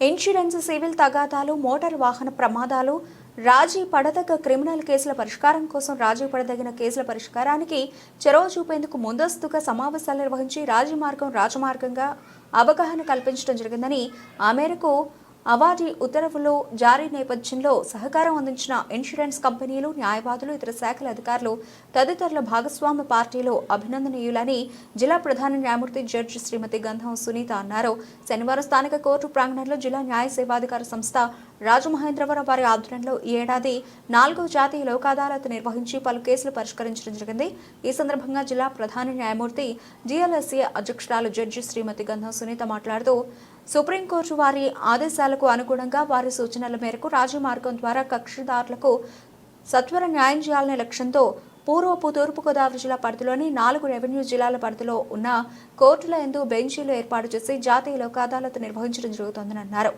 Insurance civil తగాదాలు motor వాహన ప్రమాదాలు రాజీ పడదగ్గ క్రిమినల్ కేసుల పరిష్కారం కోసం రాజీ పడదగిన కేసుల పరిష్కారానికి చొరవ చూపేందుకు ముందస్తుగా సమావేశాలు నిర్వహించి రాజీ మార్గం రాజమార్గంగా అవగాహన కల్పించడం జరిగిందని ఆ మేరకు అవార్డీ ఉత్తర్వులు జారీ నేపథ్యంలో సహకారం అందించిన ఇన్సూరెన్స్ కంపెనీలు న్యాయవాదులు ఇతర శాఖల అధికారులు తదితరుల భాగస్వామ్య పార్టీలో అభినందనీయులని జిల్లా ప్రధాన న్యాయమూర్తి జడ్జి శ్రీమతి గంధం సునీత అన్నారు. శనివారం స్థానిక కోర్టు ప్రాంగణంలో జిల్లా న్యాయ సేవాధికార సంస్థ రాజమహేంద్రవరం వారి ఆధ్వర్యంలో ఈ ఏడాది నాలుగో జాతీయ లోక్ అదాలత్ నిర్వహించి పలు కేసులు పరిష్కరించడం జరిగింది. ఈ సందర్భంగా జిల్లా ప్రధాన న్యాయమూర్తి జిఎల్ఎస్సీ అధ్యక్షురాలు జడ్జి శ్రీమతి గంధం సునీత మాట్లాడుతూ సుప్రీంకోర్టు వారి ఆదేశాలకు అనుగుణంగా వారి సూచనల మేరకు రాజమార్గం ద్వారా కక్షిదారులకు సత్వర న్యాయం చేయాలనే లక్ష్యంతో పూర్వపు తూర్పుగోదావరి జిల్లా పరిధిలోని నాలుగు రెవెన్యూ జిల్లాల పరిధిలో ఉన్న కోర్టుల ఎందు బెంచీలు ఏర్పాటు చేసి జాతీయ లోక్ అదాలత్ నిర్వహించడం జరుగుతోందని అన్నారు.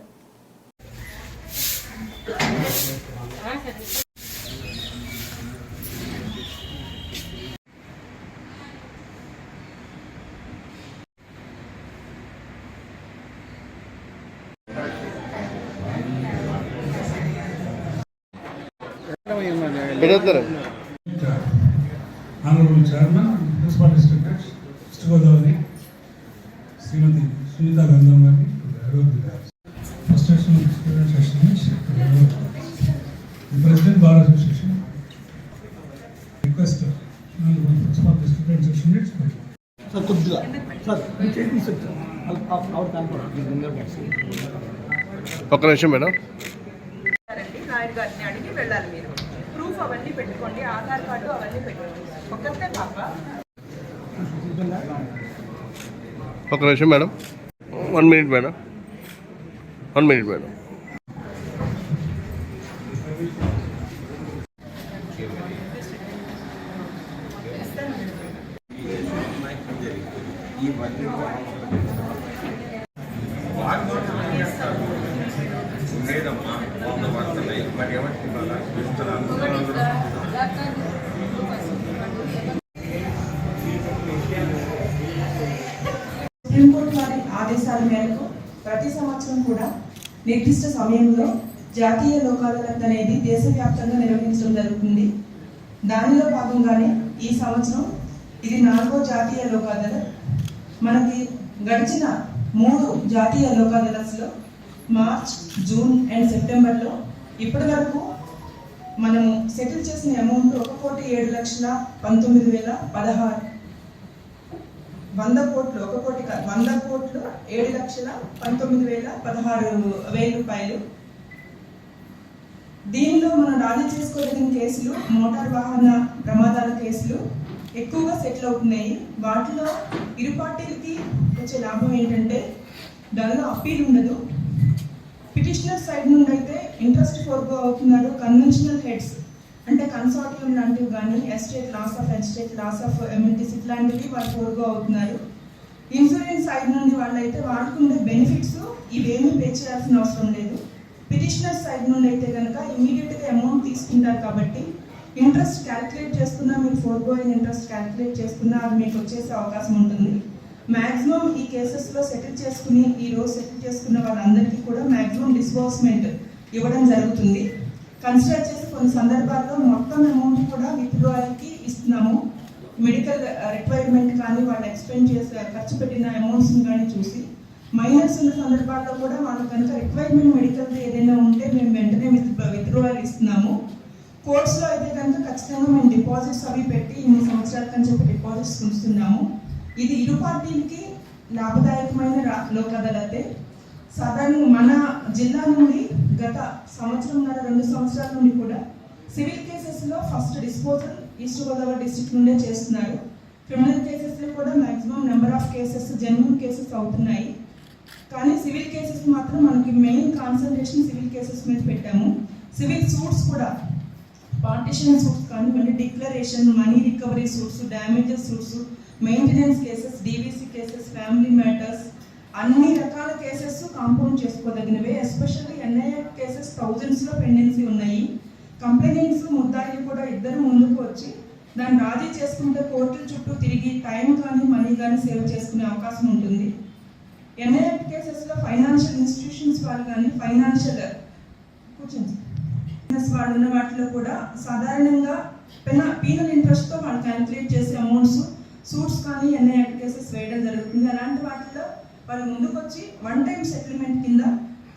శ్రీమతి సునీత గంధం గారిని first student president bar association request sir కొద్దిగా సార్ మీరు చేసి ఒక్క నిమిషం మేడం. అడిగి వెళ్ళాలి మీరు. అవన్నీ పెట్టుకోండి ఆధార్ కార్డు అవన్నీ పెట్టుకోండి. ఒక్కరితే పాప. ఒక్క నిమిషం madam. One minute madam. One minute madam. Supreme court ఆదేశాల మేరకు ప్రతి సంవత్సరం కూడా నిర్దిష్ట సమయంలో జాతీయ లోక్ అదాలత్ అనేది దేశవ్యాప్తంగా నిర్వహించడం జరుగుతుంది. దానిలో భాగంగానే ఈ సంవత్సరం ఇది నాలుగో జాతీయ లోక్ అదాలత్ మనకి గడిచిన మూడు జాతీయ లోక్ అదాలత్స్లో మార్చ్ జూన్ అండ్ సెప్టెంబర్లో ఇప్పటి వరకు మనము సెటిల్ చేసిన అమౌంట్ ఒక కోటి ఏడు లక్షల పంతొమ్మిది వేల పదహారు. వంద కోట్లు ఒక కోటి కాదు వంద కోట్లు ఏడు లక్షల పంతొమ్మిది వేల పదహారు వేల రూపాయలు. దీనిలో మనం రాజీ చేసుకోదగిన కేసులు మోటార్ వాహన ప్రమాదాల కేసులు ఎక్కువగా సెటిల్ అవుతున్నాయి. వాటిలో ఇరు పార్టీలకి వచ్చే లాభం ఏంటంటే దానిలో అప్పీల్ ఉండదు. పిటిషనర్ సైడ్ నుండి అయితే ఇంట్రెస్ట్ ఫోర్గో అవుతున్నారు కన్వెన్షనల్ హెడ్స్. అంటే కన్సార్టియం లాంటివి కానీ estate loss of estate loss of immunities ఇట్లాంటివి వాళ్ళు ఫోర్గో అవుతున్నారు. ఇన్సూరెన్స్ సైడ్ నుండి వాళ్ళైతే వాడుకునే బెనిఫిట్స్ ఇవేమీ పే చేయాల్సిన అవసరం లేదు. పిటిషనర్ సైడ్ నుండి అయితే కనుక ఇమీడియట్గా అమౌంట్ తీసుకుంటారు కాబట్టి ఇంట్రెస్ట్ క్యాలిక్యులేట్ చేసుకున్నా మీరు ఫోర్గో గోయింగ్ ఇంట్రెస్ట్ క్యాలిక్యులేట్ చేసుకున్నా అది మీకు వచ్చేసే అవకాశం ఉంటుంది. మ్యాక్సిమం ఈ కేసెస్లో సెటిల్ చేసుకుని ఈ రోజు సెటిల్ చేసుకున్న వాళ్ళందరికీ కూడా మ్యాక్సిమం డిస్బర్స్మెంట్ ఇవ్వడం జరుగుతుంది. కన్సిడర్ చేసి కొన్ని సందర్భాల్లో మొత్తం అమౌంట్ కూడా విత్డ్రాయల్కి ఇస్తున్నాము. మెడికల్ రిక్వైర్మెంట్ uh, కానీ వాళ్ళు ఎక్స్పెండ్ చేసే ఖర్చు పెట్టిన అమౌంట్స్ని కానీ చూసి. మైనర్స్ ఉన్న సందర్భాల్లో కూడా వాళ్ళు కనుక రిక్వైర్మెంట్ మెడికల్ ఏదైనా ఉంటే మేము వెంటనే విత్ విత్డ్రాయల్ ఇస్తున్నాము. కోర్ట్స్లో అయితే కనుక ఖచ్చితంగా మేము డిపాజిట్స్ అవి పెట్టి ఇన్ని సంవత్సరాలకు అని చెప్పి డిపాజిట్స్ ఉంచుతున్నాము. ఇది ఇరు పార్టీలకి లాభదాయకమైన లోకదలతే. సాధారణంగా మన జిల్లా నుండి గత సంవత్సరంన్నర రెండు సంవత్సరాల నుండి కూడా సివిల్ కేసెస్లో first disposal east Godavari district నుండే చేస్తున్నారు. క్రిమినల్ కేసెస్లో కూడా maximum number of cases genuine cases అవుతున్నాయి. కానీ సివిల్ కేసెస్ మాత్రం మనకి మెయిన్ కాన్సన్ట్రేషన్ సివిల్ కేసెస్ మీద పెట్టాము. సివిల్ సూట్స్ కూడా పార్టిషన్ సూట్స్ కానివ్వండి declaration money recovery suits damages suits maintenance cases DVC cases family matters అన్ని రకాల కేసెస్ కాంపౌండ్ చేసుకోదగినవే. ఎస్పెషల్లీ ఎన్ఐఏ కేసెస్ థౌజండ్స్లో పెండెన్సీ ఉన్నాయి. కంప్లైంట్స్ ముద్దాయిలు కూడా ఇద్దరు ముందుకు వచ్చి దాన్ని రాజీ చేసుకుంటే కోర్టుల చుట్టూ తిరిగి టైం కానీ మనీ కానీ సేవ్ చేసుకునే అవకాశం ఉంటుంది. ఎన్ఐఎఫ్ కేసెస్లో ఫైనాన్షియల్ ఇన్స్టిట్యూషన్స్ వాళ్ళు కానీ ఫైనాన్షియల్ కూర్చోండి. వాళ్ళు ఉన్న వాటిలో కూడా సాధారణంగా పెన పీనల్ ఇంట్రెస్ట్తో వాళ్ళు క్యాలిక్యులేట్ చేసే అమౌంట్స్ సూట్స్ కానీ ఎన్ఐఎఫ్ కేసెస్ వేయడం జరుగుతుంది. అలాంటి వాటిలో వాళ్ళు ముందుకొచ్చి వన్ టైం సెటిల్మెంట్ కింద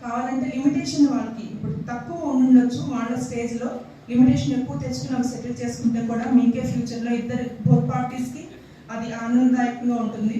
కావాలంటే లిమిటేషన్ వాళ్ళకి ఇప్పుడు తక్కువ ఉండొచ్చు వాళ్ళ స్టేజ్లో లిమిటేషన్ ఎక్కువ తెచ్చుకుని అవి సెటిల్ చేసుకుంటే కూడా మీకే ఫ్యూచర్లో ఇద్దరు బోత్ పార్టీస్కి అది ఆనందదాయకంగా ఉంటుంది.